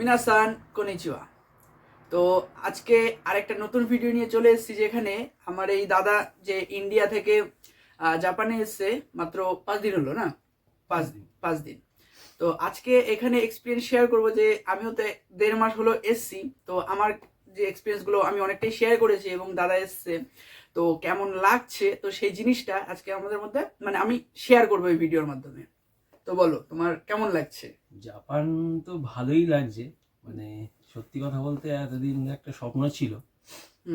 মিনাসান কনিচিওয়া তো আজকে আরেকটা নতুন ভিডিও নিয়ে চলে এসেছি যেখানে আমার এই দাদা যে ইন্ডিয়া থেকে জাপানে এসছে, মাত্র পাঁচ দিন হলো না? পাঁচ দিন পাঁচ দিন। তো আজকে এখানে এক্সপিরিয়েন্স শেয়ার করব যে আমিও তো দেড় মাস হলো এসছি, তো আমার যে এক্সপিরিয়েন্সগুলো আমি অনেকটাই শেয়ার করেছি এবং দাদা এসছে। তো কেমন লাগছে? তো সেই জিনিসটা আজকে আমাদের মধ্যে মানে আমি শেয়ার করব এই ভিডিওর মাধ্যমে। তো বলো তোমার কেমন লাগছে? জাপান তো ভালোই লাগছে। মানে সত্যি কথা বলতে এতদিন একটা স্বপ্ন ছিল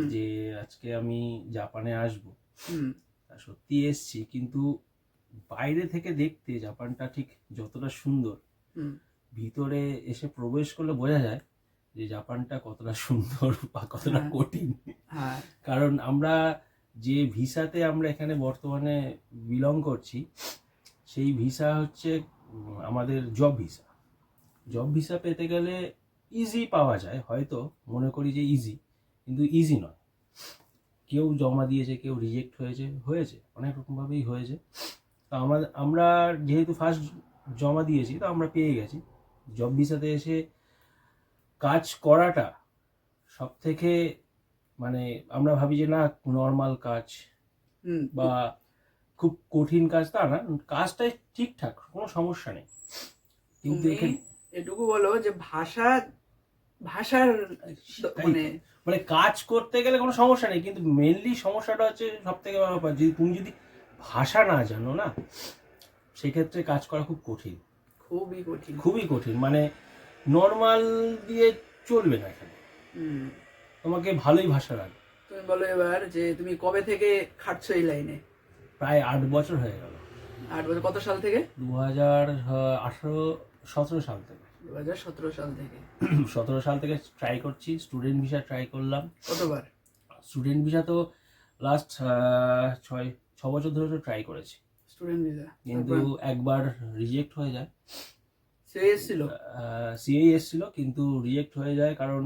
যে আজকে আমি জাপানে আসব। সত্যি এসছি কিন্তু বাইরে থেকে দেখতে জাপানটা ঠিক যতটা সুন্দর। ভিতরে এসে প্রবেশ করলে বোঝা যায় যে জাপানটা কতটা সুন্দর বা কতটা হ্যাঁ। কঠিন। হ্যাঁ। কারণ আমরা যে ভিসাতে আমরা এখানে বর্তমানে বিলং করছি সেই ভিসা হচ্ছে আমাদের জব ভিসা জব ভিসা পেতে গেলে ইজি পাওয়া যায় হয়তো মনে করি যে ইজি কিন্তু ইজি নয়। কেউ জমা দিয়েছে কেউ রিজেক্ট হয়েছে হয়েছে অনেক রকমভাবেই হয়েছে। তো আমাদের আমরা যেহেতু ফার্স্ট জমা দিয়েছি তো আমরা পেয়ে গেছি। জব ভিসাতে এসে কাজ করাটা সব থেকে মানে আমরা ভাবি যে না নর্মাল কাজ বা খুব কঠিন কাজ তা না কাজটাই ঠিকঠাক কোনো সমস্যা নেই। কিন্তু এটুকু বলো যে ভাষা ভাষার মানে মানে কাজ করতে গেলে কোনো সমস্যা নেই কিন্তু মেনলি সমস্যাটা হচ্ছে সব থেকে বড় ব্যাপার যদি তুমি যদি ভাষা না জানো না সেক্ষেত্রে কাজ করা খুব কঠিন। খুবই কঠিন। খুবই কঠিন মানে নর্মাল দিয়ে চলবে না এখানে। তোমাকে ভালোই ভাষা লাগে। তুমি বলো এবার যে তুমি কবে থেকে খাটছো এই লাইনে প্রায় আট বছর হয়ে গেল। আট বছর কত সাল থেকে? দু হাজার আঠারো সতেরো সাল থেকে। দু হাজার সতেরো সাল থেকে। সতেরো সাল থেকে ট্রাই করছি স্টুডেন্ট ভিসা ট্রাই করলাম। কতবার? স্টুডেন্ট ভিসা তো লাস্ট ছয় ছ বছর ধরে তো ট্রাই করেছি। স্টুডেন্ট ভিসা কিন্তু একবার? রিজেক্ট হয়ে যায়। সে এসেছিল সিএই এসেছিল কিন্তু রিজেক্ট হয়ে যায় কারণ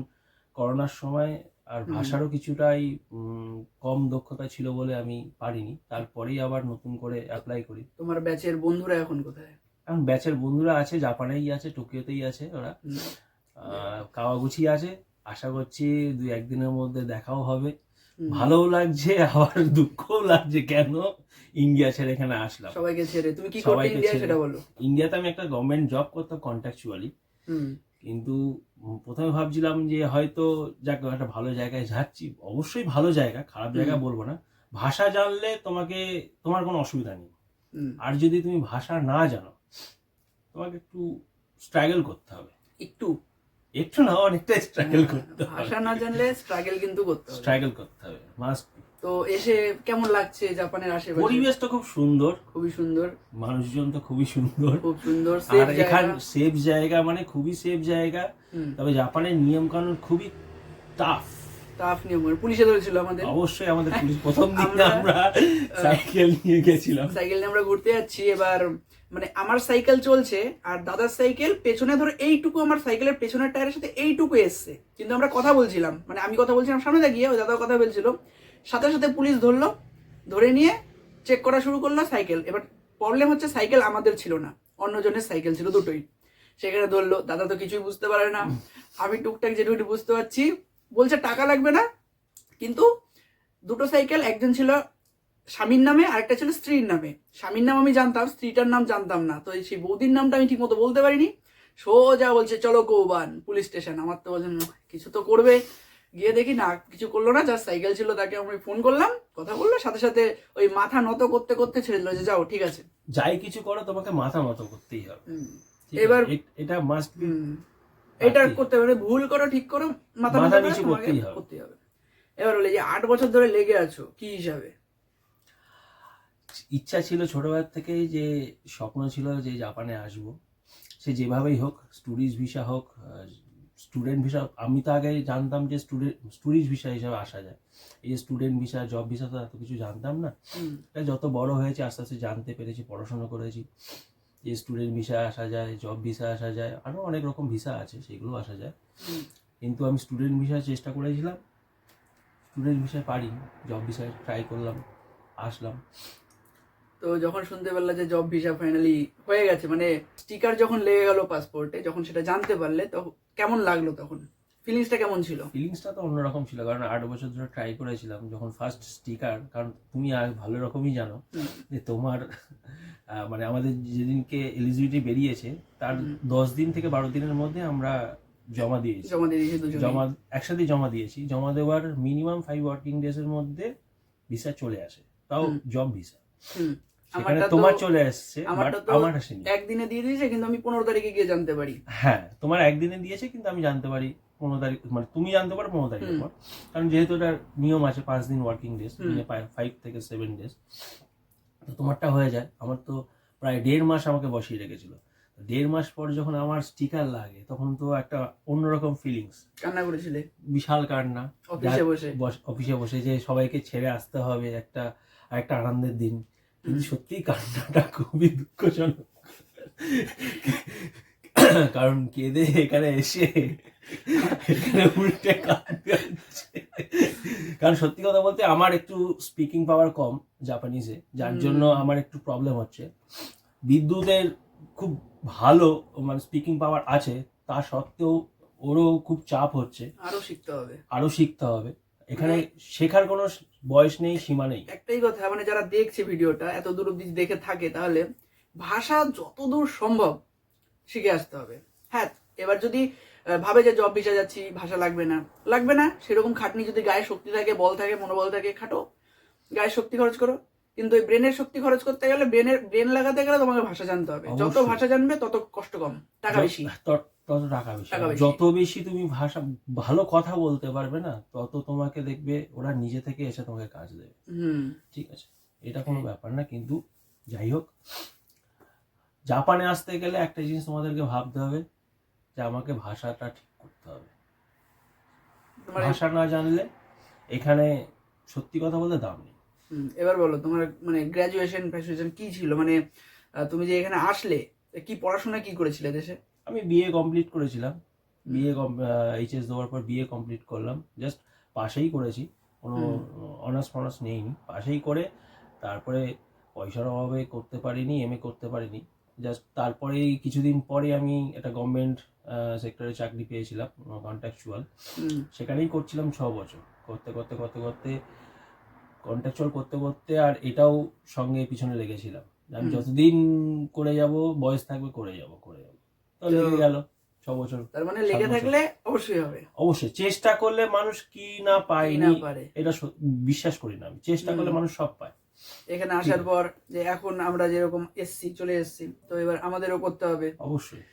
করোনার সময় আর ভাষারও কিছুটাই কম দক্ষতা ছিল বলে আমি পারিনি। তারপরেই আবার নতুন করে অ্যাপ্লাই করি। তোমার ব্যাচের বন্ধুরা এখন কোথায়? এখন ব্যাচের বন্ধুরা আছে জাপানেই আছে টোকিওতেই আছে ওরা। কাওয়াগুচি আছে। আশা করছি দুই একদিনের মধ্যে দেখাও হবে। ভালোও লাগছে আবার দুঃখও লাগছে। কেন? ইন্ডিয়া ছেড়ে এখানে আসলাম। সবাইকে ছেড়ে। তুমি কি করতে ইন্ডিয়া সেটা বলো। ইন্ডিয়াতে আমি একটা গভর্নমেন্ট জব করতাম কন্ট্রাকচুয়ালি কিন্তু প্রথমে ভাবছিলাম যে হয়তো যাক একটা ভালো জায়গায় যাচ্ছি। অবশ্যই ভালো জায়গা খারাপ জায়গা বলব না। ভাষা জানলে তোমাকে তোমার কোনো অসুবিধা নেই। আর যদি তুমি ভাষা না জানো তোমাকে একটু স্ট্রাগল করতে হবে। একটু। একটু না অনেকটা স্ট্রাগল করতে হবে। হ্যাঁ, ভাষা না জানলে স্ট্রাগল কিন্তু করতে হবে। স্ট্রাগল করতে হবে। মাস্ট তো এসে কেমন লাগছে জাপানের আশেপাশে? পরিবেশটা খুব সুন্দর। খুবই সুন্দর। মানুষজন তো খুবই সুন্দর। খুব সুন্দর আর এখান সেফ জায়গা মানে খুবই সেফ জায়গা। তবে জাপানের নিয়ম কানুন খুবই টাফ টাফ নিয়ম। পুলিশে ধরেছিল আমাদের। অবশ্যই আমাদের পুলিশ। প্রথম দিন আমরা, আমরা সাইকেল নিয়ে গেছিলাম। সাইকেল নিয়ে আমরা ঘুরতে যাচ্ছি। এবার মানে আমার সাইকেল চলছে আর দাদার সাইকেল পেছনে ধরো এইটুকু আমার সাইকেলের পেছনের টায়ারের সাথে এইটুকু এসছে। কিন্তু আমরা কথা বলছিলাম। মানে আমি কথা বলছিলাম সামনে দাঁড়িয়ে ওই দাদাও কথা বলছিল। সাথে সাথে পুলিশ ধরলো, ধরে নিয়ে চেক করা শুরু করল সাইকেল। এবার প্রবলেম হচ্ছে সাইকেল আমাদের ছিল না, অন্যজনের সাইকেল ছিল দুটোই। সেখানে ধরলো, দাদা তো কিছুই বুঝতে পারে না। আমি টুকটাক যেটুকু বুঝতে পারছি। বলছে, টাকা লাগবে না। কিন্তু দুটো সাইকেল, একজন ছিল স্বামীর নামে, আরেকটা ছিল স্ত্রীর নামে। স্বামীর নাম আমি জানতাম, স্ত্রীটার নাম জানতাম না। তো সেই বৌদির নামটা আমি ঠিক মতো বলতে পারিনি। সোজা বলছে, চলো কৌবান, পুলিশ স্টেশন। আমার তো বলছেন কিছু তো করবে। গিয়ে দেখি না কিছু করল না যার সাইকেল ছিল তাকে আমি ফোন করলাম কথা বলল সাথে সাথে ওই মাথা নত করতে করতে ছেড়ে দিল যে যাও ঠিক আছে। যাই কিছু করো তোমাকে মাথা মতো করতেই হবে। এবার- এটা মাস্ট। এটা করতে হবে ভুল করো ঠিক করো মাথা মাথা নত নিচু করতেই হবে। করতেই হবে। এবার বলে যে আট বছর ধরে লেগে আছো কি হিসাবে? ইচ্ছা ছিল ছোটবেলা থেকেই যে স্বপ্ন ছিল যে জাপানে আসব। সে যেভাবেই হোক স্টুডিজ ভিসা হোক স্টুডেন্ট ভিসা আমি তো আগে জানতাম যে স্টুডেন্ট স্টুডিজ ভিসা হিসাবে আসা যায়। এই যে স্টুডেন্ট ভিসা জব ভিসা তো এত কিছু জানতাম না। এটা যত বড় হয়েছে আস্তে আস্তে জানতে পেরেছি পড়াশোনা করেছি। যে স্টুডেন্ট ভিসা আসা যায় জব ভিসা আসা যায় আরও অনেক রকম ভিসা আছে সেগুলো আসা যায়। কিন্তু আমি স্টুডেন্ট ভিসায় চেষ্টা করেছিলাম। স্টুডেন্ট ভিসায় পারি জব ভিসায় ট্রাই করলাম আসলাম। তো যখন শুনতে পারলে যে জব ভিসা ফাইনালি হয়ে গেছে মানে স্টিকার যখন লেগে গেল পাসপোর্টে যখন সেটা জানতে পারলে তো কেমন লাগল তখন? ফিলিংসটা কেমন ছিল? ফিলিংসটা তো অন্যরকম ছিল কারণ আট বছর ধরে ট্রাই করেছিলাম যখন ফার্স্ট স্টিকার কারণ তুমি আর ভালো রকমই জানো যে তোমার মানে আমাদের যেদিনকে এলিজিবিলিটি বেরিয়েছে তার দশ দিন থেকে বারো দিনের মধ্যে আমরা জমা দিয়েছি। জমা দিয়েছি জমা একসাথে জমা দিয়েছি। জমা দেওয়ার মিনিমাম ফাইভ ওয়ার্কিং ডেজ এর মধ্যে ভিসা চলে আসে তাও জব ভিসা সেখানে তোমার চলে আসছে আমার আসেনি। একদিনে দিয়ে দিয়েছে কিন্তু আমি পনেরো তারিখে গিয়ে জানতে পারি। হ্যাঁ তোমার একদিনে দিয়েছে কিন্তু আমি জানতে পারি পনেরো তারিখ মানে তুমি জানতে পারো পনেরো তারিখের পর। কারণ যেহেতু এটার নিয়ম আছে পাঁচ দিন ওয়ার্কিং ডেজ। ফাইভ থেকে সেভেন ডেজ তো তোমারটা হয়ে যায়। আমার তো প্রায় দেড় মাস আমাকে বসিয়ে রেখেছিল। দেড় মাস পর যখন আমার স্টিকার লাগে তখন তো একটা অন্যরকম ফিলিংস কান্না করেছিলে? বিশাল কান্না। অফিসে বসে। অফিসে বসে যে সবাইকে ছেড়ে আসতে হবে একটা একটা আনন্দের দিন। কিন্তু সত্যি কান্নাটা খুবই দুঃখজনক। কারণ কেঁদে এখানে এসে এখানে উল্টে কারণ সত্যি কথা বলতে আমার একটু স্পিকিং পাওয়ার কম জাপানিজে যার জন্য আমার একটু প্রবলেম হচ্ছে। বিদ্যুতের খুব ভালো মানে স্পিকিং পাওয়ার আছে তা সত্ত্বেও ওরও খুব চাপ হচ্ছে। আরও শিখতে হবে। আরও শিখতে হবে। এখানে শেখার কোনো বয়স নেই, সীমা নেই। একটাই কথা মানে যারা দেখছে ভিডিওটা, এত দূর অব্দি দেখে থাকে, তাহলে ভাষা যতদূর সম্ভব শিখে আসতে হবে। হ্যাঁ এবার যদি ভাবে যে জব ভিসা যাচ্ছি, ভাষা লাগবে না। লাগবে না, সেরকম খাটনি যদি গায়ে শক্তি থাকে, বল থাকে, মনোবল থাকে, খাটো। গায়ে শক্তি খরচ করো। কিন্তু ওই ব্রেনের শক্তি খরচ করতে গেলে ব্রেনের ব্রেন লাগাতে গেলে তোমাকে ভাষা জানতে হবে। যত ভাষা জানবে তত কষ্ট কম। টাকা বেশি। তত টাকা বেশি। যত বেশি তুমি ভাষা ভালো কথা বলতে পারবে না তত তোমাকে দেখবে ওরা নিজে থেকে এসে তোমাকে কাজ দেবে। ঠিক আছে? এটা কোনো ব্যাপার না কিন্তু যাই হোক। জাপানে আসতে গেলে একটা জিনিস তোমাদেরকে ভাবতে হবে যে আমাকে ভাষাটা ঠিক করতে হবে। মানে ভাষা না জানলে এখানে সত্যি কথা বলতে দাম নেই। এবার বলো তোমার মানে গ্রাজুয়েশন ফ্যাসুয়েশন কি ছিল? মানে তুমি যে এখানে আসলে কি পড়াশোনা কি করেছিলে দেশে? আমি বিএ কমপ্লিট করেছিলাম। বিএ এইচএস দেওয়ার পর বিএ কমপ্লিট করলাম। জাস্ট পাশেই করেছি কোনো অনার্স ফনার্স নেইনি। পাশেই করে তারপরে পয়সার অভাবে করতে পারিনি এম এ করতে পারিনি। জাস্ট তারপরেই কিছুদিন পরে আমি একটা গভর্নমেন্ট সেক্টরে চাকরি পেয়েছিলাম কন্ট্রাকচুয়াল সেখানেই করছিলাম ছ বছর। করতে করতে করতে করতে কন্ট্রাকচুয়াল করতে করতে আর এটাও সঙ্গে পিছনে লেগেছিলাম। আমি যতদিন করে যাব বয়স থাকবে করে যাব করে যাব। তো লেগে গেল ছ বছর তার মানে লেগে থাকলে অবশ্যই হবে। অবশ্যই চেষ্টা করলে মানুষ কি না কি পায়নি না পারে। এটা বিশ্বাস করি না আমি। চেষ্টা করলে মানুষ সব পায়। এখানে আসার পর যে এখন আমরা যেরকম এসছি চলে এসছি তো এবার আমাদেরও করতে হবে। অবশ্যই।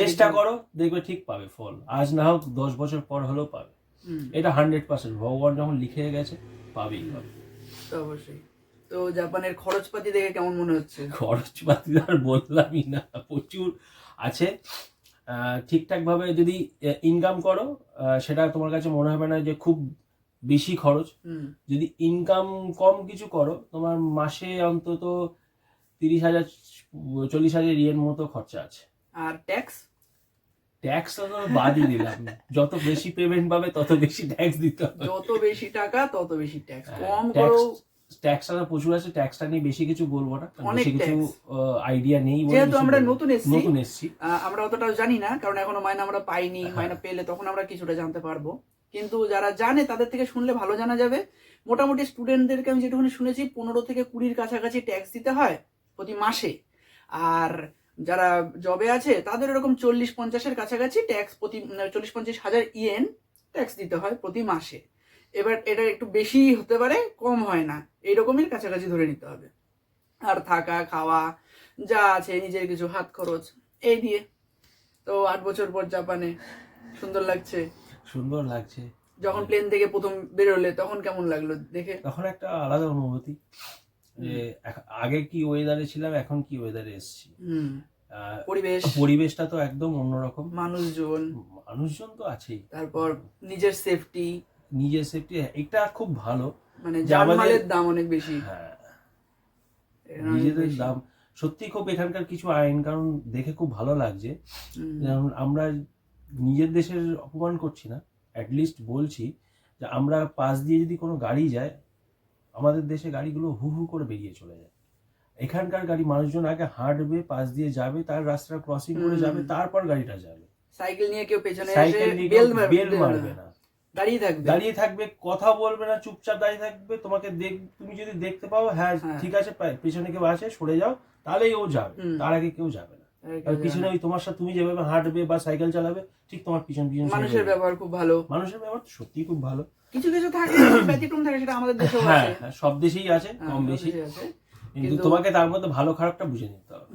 চেষ্টা করো দেখবে ঠিক পাবে ফল। আজ না হোক দশ বছর পর হলেও পাবে। এটা হান্ড্রেড পার্সেন্ট ভগবান যখন লিখে গেছে পাবেই। পাবে তো অবশ্যই। তো জাপানের খরচপাতি দেখে কেমন মনে হচ্ছে? খরচপাতি আর বললামই না প্রচুর আছে। ঠিকঠাকভাবে যদি ইনকাম করো সেটা তোমার কাছে মনে হবে না যে খুব বেশি খরচ। যদি ইনকাম কম কিছু করো তোমার মাসে অন্তত তিরিশ হাজার চল্লিশ হাজার ইয়ের মতো খরচা আছে। আর ট্যাক্স ট্যাক্স তো বাদই দিলাম যত বেশি পেমেন্ট পাবে তত বেশি ট্যাক্স দিতে হবে। যত বেশি টাকা তত বেশি ট্যাক্স কম করো ট্যাক্সটা প্রচুর আছে ট্যাক্সটা নিয়ে বেশি কিছু বলব না। বেশি কিছু আইডিয়া নেই যেহেতু আমরা নতুন এসছি নতুন এসছি। আমরা অতটাও জানি না কারণ এখনও মাইনা আমরা পাইনি হ্যাঁ। মাইনা পেলে তখন আমরা কিছুটা জানতে পারব। কিন্তু যারা জানে তাদের থেকে শুনলে ভালো জানা যাবে। মোটামুটি স্টুডেন্টদেরকে আমি যেটুকুনি শুনেছি পনেরো থেকে কুড়ির কাছাকাছি ট্যাক্স দিতে হয় প্রতি মাসে। আর যারা জবে আছে তাদের এরকম চল্লিশ পঞ্চাশের কাছাকাছি ট্যাক্স প্রতি চল্লিশ পঞ্চাশ হাজার ইয়েন ট্যাক্স দিতে হয় প্রতি মাসে। এবার এটা একটু বেশি হতে পারে কম হয় না। এইরকমের কাছাকাছি ধরে নিতে হবে। আর থাকা খাওয়া যা আছে নিজের কিছু হাত খরচ এই দিয়ে। তো আট বছর পর জাপানে সুন্দর লাগছে? সুন্দর লাগছে। যখন প্লেন থেকে প্রথম বেরোলে তখন কেমন লাগল দেখে? তখন একটা আলাদা অনুভূতি। যে আগে কি ওয়েদারে ছিলাম এখন কি ওয়েদারে এসেছি? পরিবেশ। পরিবেশটা তো একদম অন্যরকম। মানুষজন। মানুষজন তো আছেই। তারপর নিজের সেফটি নিজের সেফটি এটা খুব ভালো। মানে যে দাম অনেক বেশি। হ্যাঁ। নিজেদের দাম। সত্যি খুব এখানকার কিছু আইন কারণ দেখে খুব ভালো লাগছে। যেমন আমরা নিজের দেশের অপমান করছি না। অ্যাটলিস্ট বলছি যে আমরা পাশ দিয়ে যদি কোনো গাড়ি যায় আমাদের দেশে গাড়িগুলো হু হু করে বেরিয়ে চলে যায়। এখানকার গাড়ি মানুষজন আগে হাঁটবে পাশ দিয়ে যাবে তার রাস্তা ক্রসিং করে যাবে তারপর গাড়িটা যাবে। সাইকেল নিয়ে কেউ পেছনে সাইকেল নিয়ে বেল মারবে না। দাঁড়িয়ে থাকবে। দাঁড়িয়ে থাকবে কথা বলবে না চুপচাপ দাঁড়িয়ে থাকবে তোমাকে দেখ তুমি যদি দেখতে পাও হ্যাঁ হ্যাঁ। ঠিক আছে পেছনে কেউ আছে সরে যাও তাহলেই ও যাবে। তার আগে কেউ যাবে না। কেউ পিছনে ওই তোমার সাথে তুমি যেভাবে হাঁটবে বা সাইকেল চালাবে ঠিক তোমার পিছন পিছন মানুষের ব্যবহার খুব ভালো। মানুষের ব্যবহার সত্যি খুব ভালো। কিছু কিছু থাকে ব্যতিক্রম থাকে সেটা আমাদের দেশেও হ্যাঁ আছে। হ্যাঁ, সব দেশেই আছে হ্যাঁ, কম বেশি। কিন্তু তোমাকে তার মধ্যে ভালো খারাপটা বুঝে নিতে হবে।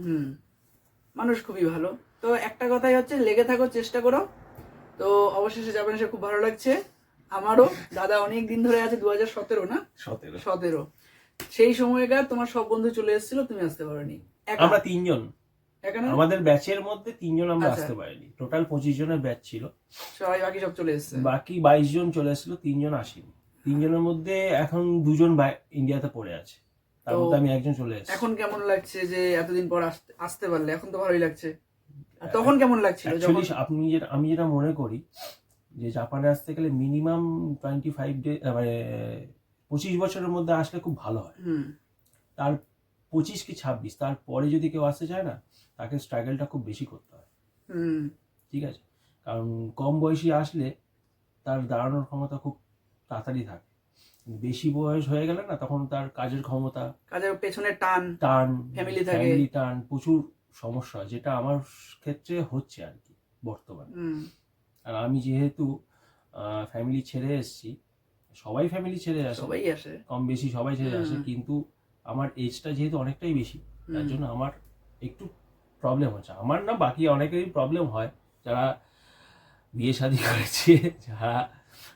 মানুষ খুবই ভালো। তো একটা কথাই হচ্ছে লেগে থাকো চেষ্টা করো। তো অবশেষে যাবেন সে খুব ভালো লাগছে। আমারও দাদা অনেক দিন ধরে আছে দু হাজার সতেরো না? সতেরো। সতেরো। সেই সময়কার তোমার সব বন্ধু চলে এসেছিল তুমি আসতে পারোনি। আমরা তিনজন? আমাদের ব্যাচের মধ্যে তিনজন আমরা আচ্ছা। আসতে পারিনি। টোটাল পঁচিশ জনের ব্যাচ ছিল। সবাই বাকি সব চলে এসেছে। বাকি বাইশ জন চলে এসেছিল তিনজন আসেনি। তিনজনের মধ্যে এখন দুজন ইন্ডিয়াতে পড়ে আছে। তার মধ্যে আমি একজন চলে এসেছি। এখন কেমন লাগছে যে এতদিন পর আসতে পারলে? এখন তো ভালোই লাগছে। তখন কেমন লাগছিল যখন? আপনি যেটা আমি যেটা মনে করি যে জাপানে আসতে গেলে মিনিমাম টোয়েন্টি ফাইভ ডে মানে পঁচিশ বছরের মধ্যে আসলে খুব ভালো হয়। তার পঁচিশ কি ছাব্বিশ? তারপরে যদি কেউ আসতে চায় না তাকে স্ট্রাগলটা খুব বেশি করতে হয়। ঠিক আছে? কারণ কম বয়সী আসলে তার দাঁড়ানোর ক্ষমতা খুব তাড়াতাড়ি থাকে। বেশি বয়স হয়ে গেলে না তখন তার কাজের ক্ষমতা কাজের পেছনে টান টান Family থাকে। ফ্যামিলি টান প্রচুর সমস্যা যেটা আমার ক্ষেত্রে হচ্ছে আর কি বর্তমানে। আর আমি যেহেতু ফ্যামিলি ছেড়ে এসেছি সবাই ফ্যামিলি ছেড়ে আসে। সবাই আসে। কম বেশি সবাই ছেড়ে আসে কিন্তু আমার এজটা যেহেতু অনেকটাই বেশি তার জন্য আমার একটু প্রবলেম হচ্ছে। আমার না বাকি অনেকেরই প্রবলেম হয়। যারা বিয়ে শাদী করেছে যারা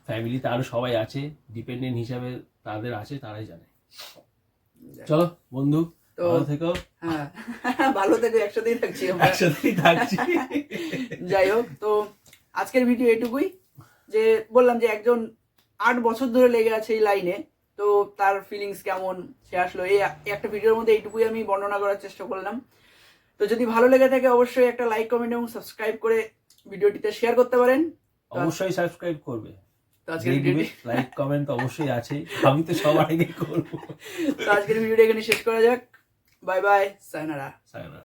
ফ্যামিলিতে আরও সবাই আছে ডিপেন্ডেন্ট হিসাবে তাদের আছে তারাই জানে। চলো বন্ধু ভালো থেকো। হ্যাঁ ভালো থেকে একসাথেই থাকছি একসাথেই থাকছি। যাই হোক তো আজকের ভিডিও এটুকুই। যে বললাম যে একজন আট বছর ধরে লেগে আছে এই লাইনে তো তার ফিলিংস কেমন? সে আসলো। এই একটা ভিডিওর মধ্যে এইটুকুই আমি বর্ণনা করার চেষ্টা করলাম। তো যদি ভালো লেগে থাকে অবশ্যই একটা লাইক কমেন্ট এবং সাবস্ক্রাইব করে ভিডিওটিতে শেয়ার করতে পারেন। অবশ্যই সাবস্ক্রাইব করবে। লাইক কমেন্ট অবশ্যই আছে। আমি তো সবার আগে করব। তো আজকের ভিডিওটা এখানে শেষ করা যাক। Bye bye sayonara Sayna